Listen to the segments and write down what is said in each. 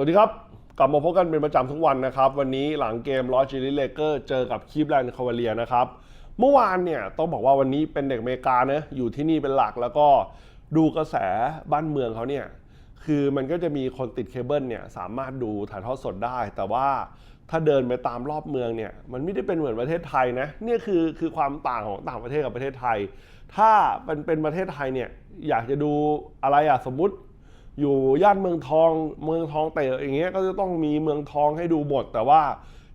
วัสดีครับ กลับมาพบกันเป็นประจำทุกวันนะครับ วันนี้หลังเกมลอจิลิเลเกอร์เจอกับคีฟแลนด์คาวาเลียนะครับ เมื่อวานเนี่ยต้องบอกว่าวันนี้เป็นเด็กอเมริกาเนะอยู่ที่นี่เป็นหลักแล้วก็ดูกระแสบ้านเมืองเขาเนี่ย คือมันก็จะมีคนติดเคเบิลเนี่ยสามารถดูถ่ายทอดสดได้ แต่ว่าถ้าเดินไปตามรอบเมืองเนี่ยมันไม่ได้เป็นเหมือนประเทศไทยนะเนี่ยคือคือความต่างของต่างประเทศกับประเทศไทย ถ้าเป็นเป็นประเทศไทยเนี่ยอยากจะดูอะไรอะสมมติ อยู่ย่านเมืองทองเมืองทองเตะอย่างเงี้ยก็จะต้องมีเมืองทองให้ดูหมดแต่ว่า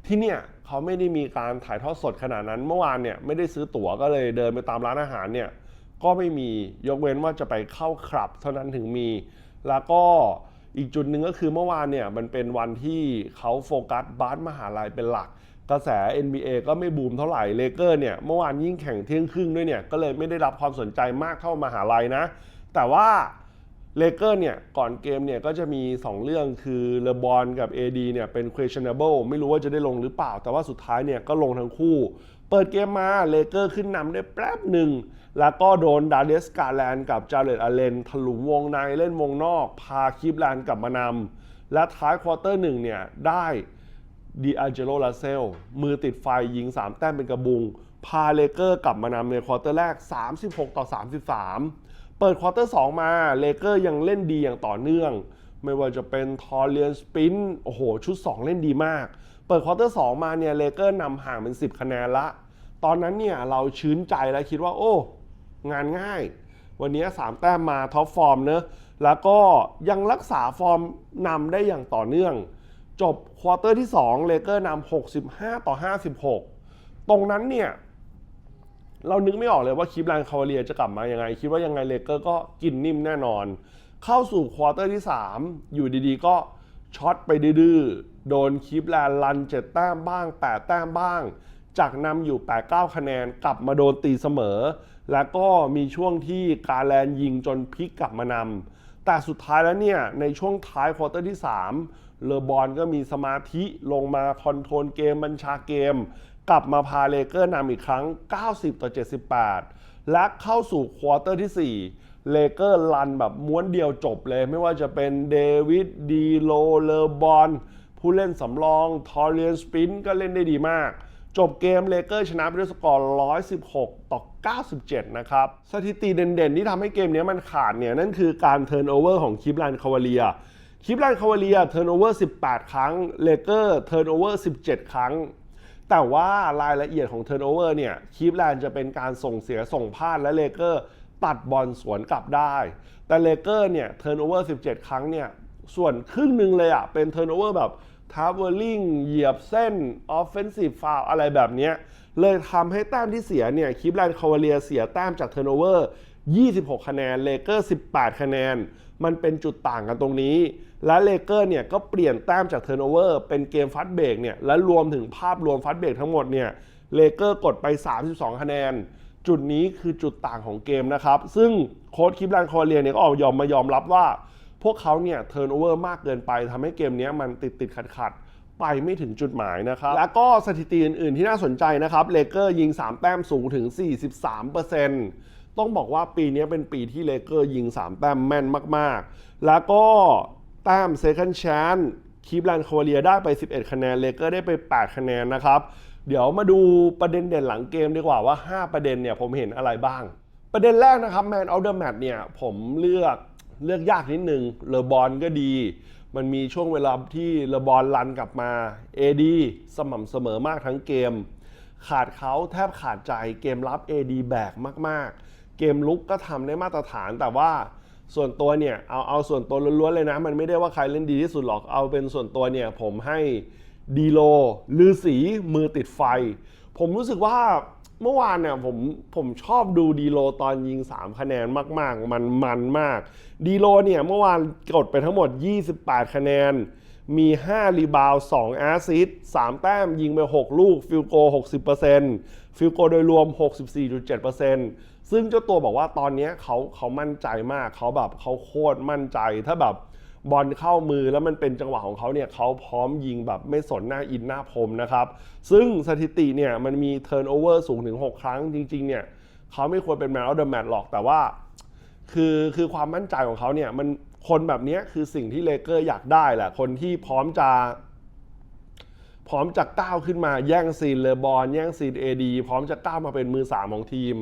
ที่เนี่ยเขาไม่ได้มีการถ่ายทอดสดขนาดนั้น เมื่อวานเนี่ยไม่ได้ซื้อตั๋วก็เลยเดินไปตามร้านอาหารเนี่ยก็ไม่มียกเว้นว่าจะไปเข้าคลับเท่านั้นถึงมี แล้วก็อีกจุดหนึ่งก็คือเมื่อวานเนี่ยมันเป็นวันที่เขาโฟกัสบาสมหาลัยเป็นหลัก กระแส NBA ก็ไม่บูมเท่าไหร่เลเกอร์เนี่ยเมื่อวานยิ่งแข่งเที่ยงครึ่งด้วยเนี่ยก็เลยไม่ได้รับความสนใจมากเท่ามหาลัยนะ แต่ว่า เลเกอร์เนี่ยก่อนเกมเนี่ยก็จะมี 2 เรื่องคือเลบอนกับ AD เนี่ยเป็น questionable ไม่รู้ว่าจะได้ลงหรือเปล่า แต่ว่าสุดท้ายเนี่ยก็ลงทั้งคู่ เปิดเกมมาเลเกอร์ขึ้นนำได้แป๊บหนึ่ง แล้วก็โดนดาร์เดสกาแลนกับจาเลตอเลนถลุงวงในเล่นวงนอก พาคีบแลนกลับมานำและท้ายควอเตอร์หนึ่งเนี่ยได้ดีอาเจโ l ลาเซลมือติดไฟยิง 3 แต้มเป็นกระบุง พาเลเกอร์กลับมานำในควอเตอร์แรก 36 ต่อ 33 เปิดควอเตอร์2มาเลเกอร์ยังเล่นดีอย่างต่อเนื่อง ไม่ว่าจะเป็นทอร์เลียนสปินโอ้โห ชุด 2 เล่นดีมาก เปิดควอเตอร์2มาเนี่ยเลเกอร์นำห่างเป็น 10 คะแนนละ ตอนนั้นเนี่ยเราชื้นใจแล้วคิดว่า โอ้ งานง่าย วันนี้ 3 แต้มมาท็อปฟอร์มเนอะแล้วก็ยังรักษาฟอร์มนำได้อย่างต่อเนื่อง จบควอเตอร์ที่2เลเกอร์นำ65 ต่อ 56 ตรงนั้นเนี่ย เรานึกไม่ออกเลยว่าคลิปแลนคาวาเลียจะกลับมายังไง คิดว่ายังไงเลเกอร์ก็กินนิ่มแน่นอน เข้าสู่ควอเตอร์ที่ 3 อยู่ดีๆ ก็ช็อตไปดื้อโดนคลิปแลนด์ลัน7แต้มบ้าง 8 แต้มบ้าง จากนำอยู่ 8-9 คะแนนกลับมาโดนตีเสมอ แล้วก็มีช่วงที่กาแลนยิงจนพลิกกลับมานำแต่สุดท้ายแล้วเนี่ย ในช่วงท้ายควอเตอร์ที่ 3เลอบอนก็มีสมาธิลงมาคอนโทรลเกมบัญชาเกม กลับมาพาเลเกอร์นำอีกครั้ง 90 ต่อ 78 และเข้าสู่ควอเตอร์ที่ 4 เลเกอร์ลันแบบม้วนเดียวจบเลย ไม่ว่าจะเป็นเดวิดดีโลเลอบอนผู้เล่นสำรอง ทอรเรียนสปินก็เล่นได้ดีมาก จบเกมเลเกอร์ชนะไปด้วยสกอร์ 116 ต่อ 97 นะครับ สถิติเด่นๆ ที่ทำให้เกมนี้มันขาดเนี่ย นั่นคือการเทิร์นโอเวอร์ของคิปลันคาวาเลียคิปลันคาวาเลียเทิร์นโอเวอร์ 18 ครั้งเลเกอร์เทิร์นโอเวอร์ 17 ครั้ง แต่ว่ารายละเอียดของเทิร์นโอเวอร์เนี่ยคีฟแลนด์จะเป็นการส่งเสียส่งพลาดและเลเกอร์ตัดบอลสวนกลับได้ แต่เลเกอร์เนี่ยเทิร์นโอเวอร์17 ครั้งเนี่ยส่วนครึ่งหนึ่งเลยอะเป็นเทิร์นโอเวอร์แบบทาวเวอร์ลิงเหยียบเส้นออฟเฟนซีฟฟาวอะไรแบบนี้เลยทำให้แต้มที่เสียเนี่ยคีฟแลนด์คาวาเลียเสียแต้มจากเทิร์นโอเวอร์26 คะแนนเลเกอร์ 18 คะแนน มันเป็นจุดต่างกันตรงนี้ และเลเกอร์เนี่ยก็เปลี่ยนแต้มจากเทิร์นโอเวอร์เป็นเกมฟัดเบรกเนี่ยและรวมถึงภาพรวมฟัดเบรกทั้งหมดเนี่ยเลเกอร์กดไป 32 คะแนน จุดนี้คือจุดต่างของเกมนะครับ ซึ่งโค้ชคิปแลนคอเรียเนี่ยก็ออกยอมมายอมรับว่า พวกเขาเนี่ยเทิร์นโอเวอร์มากเกินไปทำให้เกมนี้มันติดติดขัดขัดไปไม่ถึงจุดหมายนะครับ แล้วก็สถิติอื่น ๆ ที่น่าสนใจนะครับเลเกอร์ยิง 3 แต้มสูงถึง 43% ต้องบอกว่าปีนี้เป็นปีที่เลเกอร์ยิง 3 แต้มแม่นมาก ๆ แล้วก็แต้ม second chance คีบแลนด์คาวาเลียได้ไป 11 คะแนน เลเกอร์ได้ไป 8 คะแนนนะครับ เดี๋ยวมาดูประเด็นเด่นหลังเกมดีกว่าว่า 5 ประเด็นเนี่ยผมเห็นอะไรบ้าง ประเด็นแรกนะครับ Man of the Match เนี่ยผมเลือกเลือกยากนิดนึงเลอบอลก็ดี มันมีช่วงเวลาที่เลอบอลลันกลับมา AD สม่ำเสมอมากทั้งเกม ขาดเขาแทบขาดใจเกมรับ AD แบกมากๆ เกมลุกก็ทำได้มาตรฐานแต่ว่าส่วนตัวเนี่ยเอาเอาส่วนตัวล้วนๆเลยนะ มันไม่ได้ว่าใครเล่นดีที่สุดหรอกเอาเป็นส่วนตัวเนี่ย ผมให้ดีโลลือสีมือติดไฟ ผมรู้สึกว่าเมื่อวานเนี่ยผมผมชอบดูดีโลตอนยิง 3 คะแนนมาก ๆ มันมันมากดีโลเนี่ยเมื่อวานกดไปทั้งหมด 28 คะแนน มี 5 รีบาว 2 แอสซิส3แต้มยิงไป 6 ลูก ฟิลโก 60% ฟิลโกโดยรวม 64.7%ซึ่งเจ้าตัวบอกว่าตอนนี้เขาเขามั่นใจมากเขาแบบเขาโคตรมั่นใจถ้าแบบบอลเข้ามือแล้วมันเป็นจังหวะของเขาเนี่ยเขาพร้อมยิงแบบไม่สนหน้าอินหน้าพรมนะครับ ซึ่งสถิติเนี่ยมันมีเทิร์นโอเวอร์สูงถึง 6 ครั้งจริง ๆ เนี่ยเขาไม่ควรเป็นแมนออฟเดอะแมตหรอกแต่ว่า คือคือความมั่นใจของเขาเนี่ยมันคนแบบนี้คือสิ่งที่เลเกอร์อยากได้แหละคนที่พร้อมจะ พร้อมจะก้าวขึ้นมาแย่งซีนเลบอลแย่งซีนเอดีพร้อมจะก้าวมาเป็นมือสามของทีม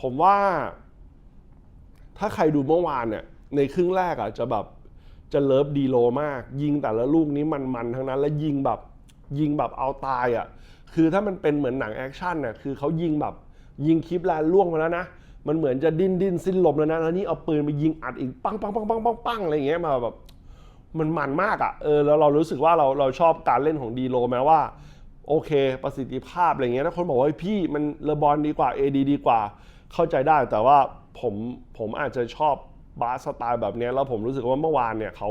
ผมว่าถ้าใครดูเมื่อวานเนี่ยในครึ่งแรกอะจะแบบจะเลิฟดีโลมาก ยิงแต่ละลูกนี้มันๆทั้งนั้น แล้วยิงแบบยิงแบบเอาตายอะคือถ้ามันเป็นเหมือนหนังแอคชั่นน่ะคือเขายิงแบบยิงคลิปแลนล่วงมาแล้วนะ มันเหมือนจะดิ้นดิ้นสิ้นลมแล้วนะแล้วนี่เอาปืนไปยิงอัดอีกปังปังปังปังปังปังอะไรเงี้ยมาแบบ มันมันมากอะ่ะเออแล้วเรารู้สึกว่าเราเราชอบการเล่นของดีโลแม้ว่า โอเค ประสิทธิภาพอะไรเงี้ยถ้าคนบอกว่าพี่มันเลบอลดีกว่า AD ดีกว่า เข้าใจได้แต่ว่าผมผมอาจจะชอบบาสสไตล์แบบนี้แล้วผมรู้สึกว่าเมื่อวานเนี่ยเขา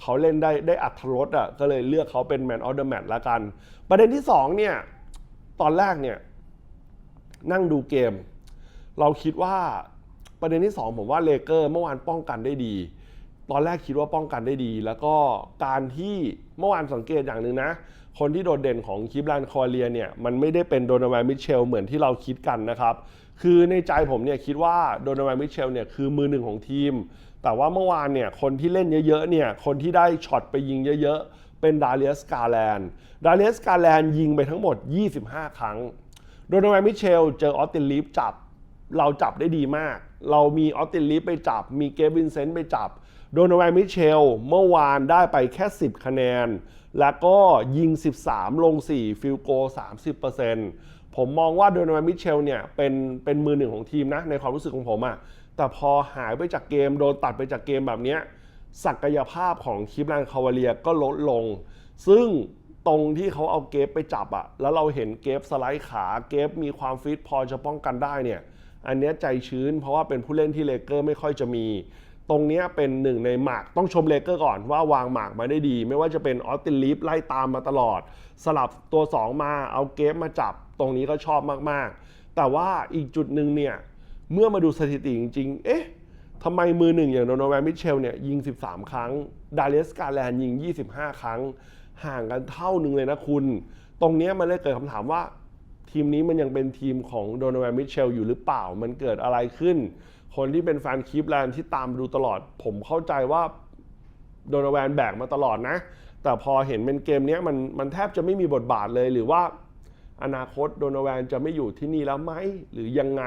เขาเล่นได้ได้อัธรสอะก็เลยเลือกเขาเป็นแมนออเดอะแมตช์ละกัน ประเด็นที่สองเนี่ย ตอนแรกเนี่ย นั่งดูเกม เราคิดว่าประเด็นที่ 2 ผมว่าเลเกอร์เมื่อวานป้องกันได้ดี ตอนแรกคิดว่าป้องกันได้ดี แล้วก็การที่เมื่อวานสังเกตอย่างหนึ่งนะ คนที่โดดเด่นของคลิปแลนคอเรียเนี่ยมันไม่ได้เป็นโดน a แวนมิเชลเหมือนที่เราคิดกันนะครับคือในใจผมเนี่ยคิดว่าโดน a แวนมิเชลเนี่ยคือมือหนึ่งของทีม แต่ว่าเมื่อวานเนี่ยคนที่เล่นเยอะๆเนี่ยคนที่ได้ช็อตไปยิงเยอะๆ เป็นดาเลียสกาแลนดาเลียสกาแลนยิงไปทั้งหมด 25 ครั้ง โดน a แวนมิเชลเจอออสตินลีฟจับเราจับได้ดีมาก เรามีออสตินลีฟไปจับ มีเกวินเซนต์ไปจับ โดน a แวนมิเชลเมื่อวานได้ไปแค่ 10 คะแนน แล้วก็ยิง 13 ลง 4 ฟิลโก 30%ผมมองว่าโดน a แวนมิเชลเนี่ยเป็นเป็นมือหนึ่งของทีมนะ ในความรู้สึกของผมอะแต่พอหายไปจากเกม โดนตัดไปจากเกมแบบนี้ ศักยภาพของคิปลนด์คาวาเลียก็ลดลง ซึ่งตรงที่เขาเอาเกฟไปจับอะแล้วเราเห็นเกฟสไลด์ขาเกฟมีความฟิตพอจะป้องกันได้เนี่ยอันเนี้ยใจชื้นเพราะว่าเป็นผู้เล่นที่เลเกอร์ไม่ค่อยจะมี ตรงนี้เป็นหนึ่งในหมากต้องชมเลเกอร์ก่อนว่าวางหมากมาได้ดี ไม่ว่าจะเป็นออสตินลีฟไล่ตามมาตลอด สลับตัว 2 มาเอาเกฟมาจับตรงนี้ก็ชอบมากๆ แต่ว่าอีกจุดหนึ่งเนี่ยเมื่อมาดูสถิติจริงๆ เอ๊ะทำไมมือหนึ่งอย่างโดนแวนมิเชลเนี่ยยิง 13 ครั้ง ดาเลสกาแลนยิง 25 ครั้ง ห่างกันเท่าหนึ่งเลยนะคุณ ตรงนี้มันเลยเกิดคำถามว่า ทีมนี้มันยังเป็นทีมของโดน a แวนมิเชลอยู่หรือเปล่า มันเกิดอะไรขึ้น คนที่เป็นแฟนคลิปแลนด์ที่ตามดูตลอด ผมเข้าใจว่าโดนแวนแบกมาตลอดนะ แต่พอเห็นเป็นเกมนี้มันมันแทบจะไม่มีบทบาทเลยหรือว่า อนาคตโดนแวนจะไม่อยู่ที่นี่แล้วไหมหรือยังไง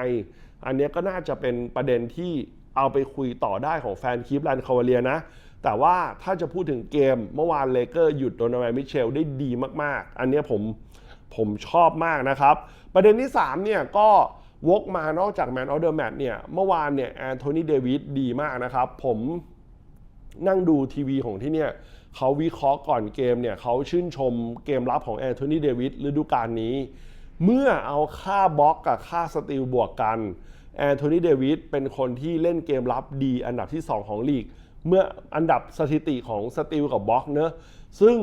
อันนี้ก็น่าจะเป็นประเด็นที่เอาไปคุยต่อได้ของแฟนคลิปแลนด์คาวาเลียนะ แต่ว่าถ้าจะพูดถึงเกมเมื่อวานเลเกอร์หยุดโดนแวนมิเชลได้ดีมาก ๆ อันนี้ผมผมชอบมากนะครับ ประเด็นที่3เนี่ยก็ วกมานอกจากแมนออเดอะแมตเนี่ยเมื่อวานเนี่ยแอนโทนีเดวิดดีมากนะครับ ผมนั่งดูทีวีของที่เนี่ยเขาวิเคราะห์ก่อนเกมเนี่ยเขาชื่นชมเกมรับของแอนโทนีเดวิดฤดูกาลนี้ เมื่อเอาค่าบล็อกกับค่าสตีลบวกกันแอนโทนีเดวิดเป็นคนที่เล่นเกมรับดีอันดับที่ 2 ของลีก เมื่ออันดับสถิติของสตีลกับบล็อกเนอะซึ่ง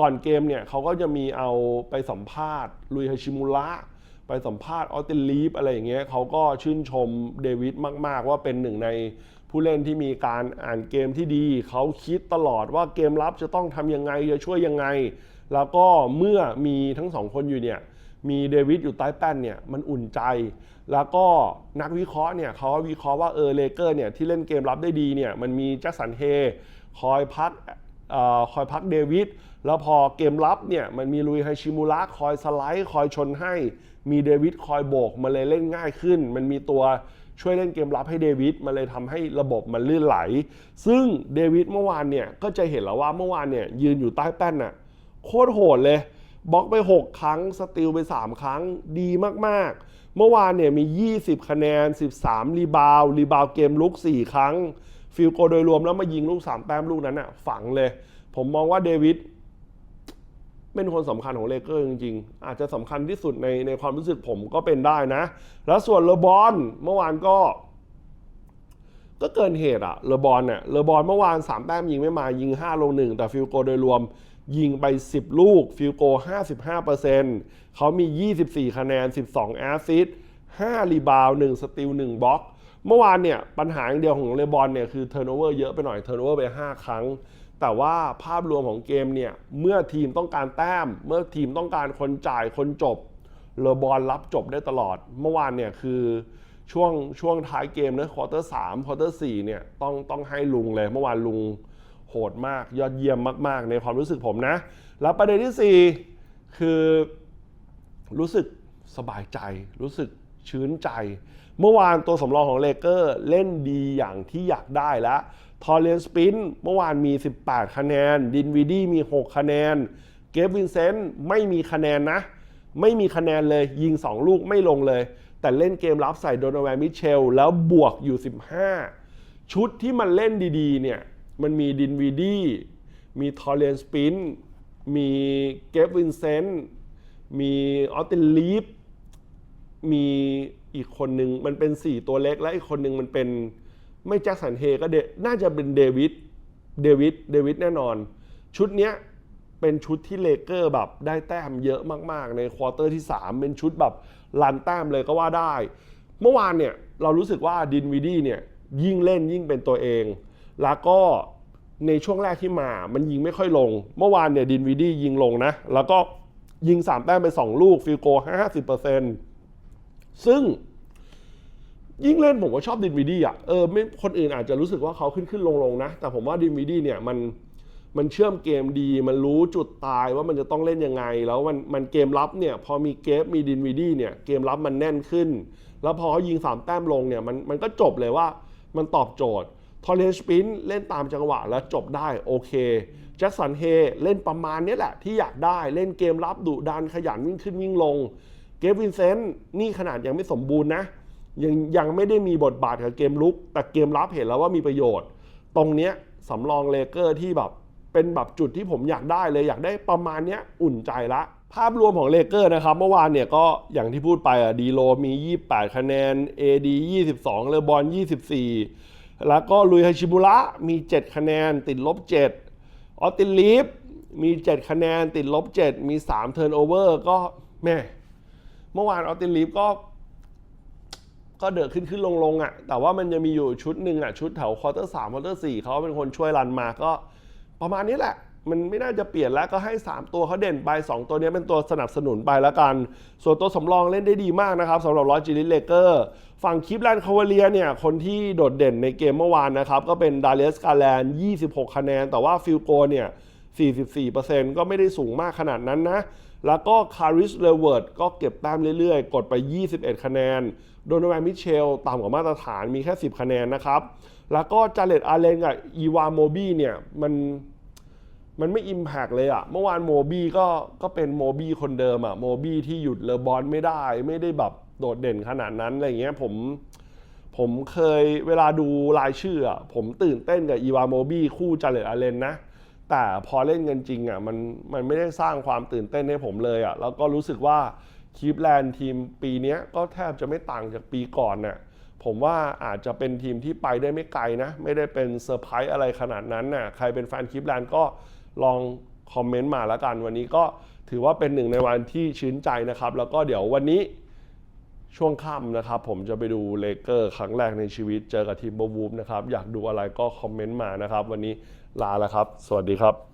ก่อนเกมเนี่ยเขาก็จะมีเอาไปสัมภาษณ์ลุยฮาชิมุระ ไปสัมภาษณ์ออสตินลีฟอะไรอย่างเงี้ยเขาก็ชื่นชมเดวิดมาก ๆ ว่าเป็นหนึ่งในผู้เล่นที่มีการอ่านเกมที่ดี เขาคิดตลอดว่าเกมรับจะต้องทำยังไงจะช่วยยังไง แล้วก็เมื่อมีทั้งสองคนอยู่เนี่ยมีเดวิดอยู่ใต้แป้นเนี่ยมันอุ่นใจ แล้วก็นักวิเคราะห์เนี่ยเขาวิเคราะห์ว่าเออเลเกอร์เนี่ยที่เล่นเกมรับได้ดีเนี่ยมันมีแจ็คสันเฮคอยพักออคอยพักเดวิดแล้วพอเกมรับเนี่ยมันมีลุยไฮชิมุระคอยสไลด์ คอยชนให้ มีเดวิดคอยโบกมันเลยเล่นง่ายขึ้น มันมีตัวช่วยเล่นเกมรับให้เดวิดมันเลยทำให้ระบบมันลื่นไหล ซึ่งเดวิดเมื่อวานเนี่ยก็จะเห็นแล้วว่าเมื่อวานเนี่ยยืนอยู่ใต้แป้นน่ะโคตรโหดเลยบล็อกไป 6 ครั้ง สติลไป 3 ครั้งดีมากๆ เมื่อวานเนี่ยมี 20 คะแนน 13 รีบาวรีบาวเกมลุก 4 ครั้ง ฟิลโกลโดยรวมแล้วมายิงลูก 3 แต้มลูกนั้นอะฝังเลย ผมมองว่าเดวิด เป็นคนสำคัญของเลเกอร์จริงๆ อาจจะสำคัญที่สุดในในความรู้สึกผมก็เป็นได้นะ แล้วส่วนเลบอนเมื่อวานก็ ก็เกินเหตุอะเลบอนเนี่ยเลบอนเมื่อวาน 3 แต้มยิงไม่มายิง 5 ลง 1 แต่ฟิลโกโดยรวมยิงไป 10 ลูก ฟิลโก 55%เขามี 24 คะแนน 12 แอสซิส5รีบาว 1 สติล 1บล็อก เมื่อวานเนี่ยปัญหาอย่างเดียวของเลบอนเนี่ยคือเทอร์โนเวอร์เยอะไปหน่อยเทอร์โนเวอร์ไป 5 ครั้ง แต่ว่าภาพรวมของเกมเนี่ยเมื่อทีมต้องการแต้ม เมื่อทีมต้องการคนจ่ายคนจบเลบอนรับจบได้ตลอด เมื่อวานเนี่ยคือช่วงช่วงท้ายเกมนะควอเตอร์สามควอเตอร์สี่เนี่ยต้องต้องให้ลุงเลย เมื่อวานลุงโหดมากยอดเยี่ยมมาก ๆ ในความรู้สึกผมนะ แล้วประเด็นที่สี่คือรู้สึกสบายใจรู้สึก ชื้นใจ เมื่อวานตัวสำรองของเลเกอร์เล่นดีอย่างที่อยากได้แล้วทอร์เรนสปินเมื่อวานมี 18 คะแนน ดินวีดีมี 6 คะแนน เกฟวินเซนต์ไม่มีคะแนนนะ ไม่มีคะแนนเลยยิง 2 ลูกไม่ลงเลย แต่เล่นเกมรับใส่โดนแวร์มิเชล แล้วบวกอยู่ 15 ชุดที่มันเล่นดีๆเนี่ยมันมีดินวีดีมีทอร์เรนสปินมีเกฟวินเซนต์มีออสตินลีฟ มีอีกคนหนึ่งมันเป็น 4 ตัวเล็กและอีกคนหนึ่งมันเป็นไม่แจ็คสันเฮก็เดน่าจะเป็นเดวิดเดวิดเดวิดแน่นอน ชุดเนี้ยเป็นชุดที่เลเกอร์แบบได้แต้มเยอะมาก ๆ ในควอเตอร์ที่ 3 เป็นชุดแบบลันแต้มเลยก็ว่าได้ เมื่อวานเนี่ยเรารู้สึกว่าดินวีดีเนี่ยยิ่งเล่นยิ่งเป็นตัวเอง แล้วก็ในช่วงแรกที่มา มันยิงไม่ค่อยลง เมื่อวานเนี่ยดินวีดียิงลงนะ แล้วก็ยิง 3 แต้มไป 2 ลูกฟิลโก 50% ซึ่งยิ่งเล่นผมก็ชอบดินวีดีอะเออไม่คนอื่นอาจจะรู้สึกว่าเขาขึ้นขึ้นลงลงนะ แต่ผมว่าดินวีดีเนี่ยมันมันเชื่อมเกมดี มันรู้จุดตายว่ามันจะต้องเล่นยังไง แล้วมันมันเกมรับเนี่ยพอมีเกฟมีดินวีดีเนี่ยเกมรับมันแน่นขึ้น แล้วพอเขายิงสามแต้มลงเนี่ยมันมันก็จบเลยว่ามันตอบโจทย์ทอร์เรนสปินเล่นตามจังหวะแล้วจบได้โอเคแจ็คสันเฮเล่นประมาณนี้แหละที่อยากได้เล่นเกมรับดุดันขยันวิ่งขึ้นวิ่งลง เกฟวินเซนต์นี่ขนาดยังไม่สมบูรณ์นะ ยังยังไม่ได้มีบทบาทกับเกมลุก แต่เกมรับเห็นแล้วว่ามีประโยชน์ ตรงเนี้ยสำรองเลเกอร์ที่แบบเป็นแบบจุดที่ผมอยากได้เลยอยากได้ประมาณเนี้ยอุ่นใจละ ภาพรวมของเลเกอร์นะครับ เมื่อวานเนี่ยก็อย่างที่พูดไปอะดีโลมี 28 คะแนน AD 22 เลบอล 24 แล้วก็ลุยฮาชิบุระมี 7 คะแนนติดลบ 7 ออสตินลีฟมี 7 คะแนนติดลบ 7 มี3เทิร์นโอเวอร์ก็แม่ เมื่อวานออสตินลีฟก็ ก็เดือดขึ้นขึ้นลงลงอะ แต่ว่ามันจะมีอยู่ชุดหนึ่งอะ ชุดแถวควอเตอร์สามควอเตอร์สี่เขาเป็นคนช่วยรันมาก็ ประมาณนี้แหละ มันไม่น่าจะเปลี่ยนแล้วก็ให้ 3 ตัวเขาเด่นไป 2 ตัวนี้เป็นตัวสนับสนุนไปแล้วกัน ส่วนตัวสำรองเล่นได้ดีมากนะครับสำหรับลอจิลิเลเกอร์ฝั่งคลิปแลนด์คาวาเลียเนี่ยคนที่โดดเด่นในเกมเมื่อวานนะครับ ก็เป็นดาเลียสกาแลน 26 คะแนน แต่ว่าฟิลโกเนี่ย44%ก็ไม่ได้สูงมากขนาดนั้นนะ แล้วก็คาริสเลเวิร์ดก็เก็บแต้มเรื่อยๆ กดไป 21 คะแนน โดนแวนมิเชลต่ำกว่ามาตรฐานมีแค่ 10 คะแนนนะครับ แล้วก็จาเลตอาเลนกับอีวาโมบี้เนี่ยมันมันไม่อิมแพกเลยอะเมื่อวานโมบี้ก็ก็เป็นโมบี้คนเดิมอะโมบี้ที่หยุดเลอบอลไม่ได้ไม่ได้แบบโดดเด่นขนาดนั้นอะไรเงี้ยผมผมเคยเวลาดูรายชื่ออะผมตื่นเต้นกับอีวาโมบี้คู่จาเลตอาเลนนะ แต่พอเล่นกันจริงอะมันมันไม่ได้สร้างความตื่นเต้นให้ผมเลยอะแล้วก็รู้สึกว่าคีฟแลนด์ทีมปีนี้ก็แทบจะไม่ต่างจากปีก่อนน่ะผมว่าอาจจะเป็นทีมที่ไปได้ไม่ไกลนะ ไม่ได้เป็นเซอร์ไพรส์อะไรขนาดนั้นน่ะใครเป็นแฟนคีฟแลนด์ก็ลองคอมเมนต์มาแล้วกัน วันนี้ก็ถือว่าเป็นหนึ่งในวันที่ชื่นใจนะครับ แล้วก็เดี๋ยววันนี้ช่วงค่ำนะครับ ผมจะไปดูเลเกอร์ครั้งแรกในชีวิตเจอกับทีมบวูฟนะครับ อยากดูอะไรก็คอมเมนต์มานะครับ วันนี้ ลาแล้วครับ สวัสดีครับ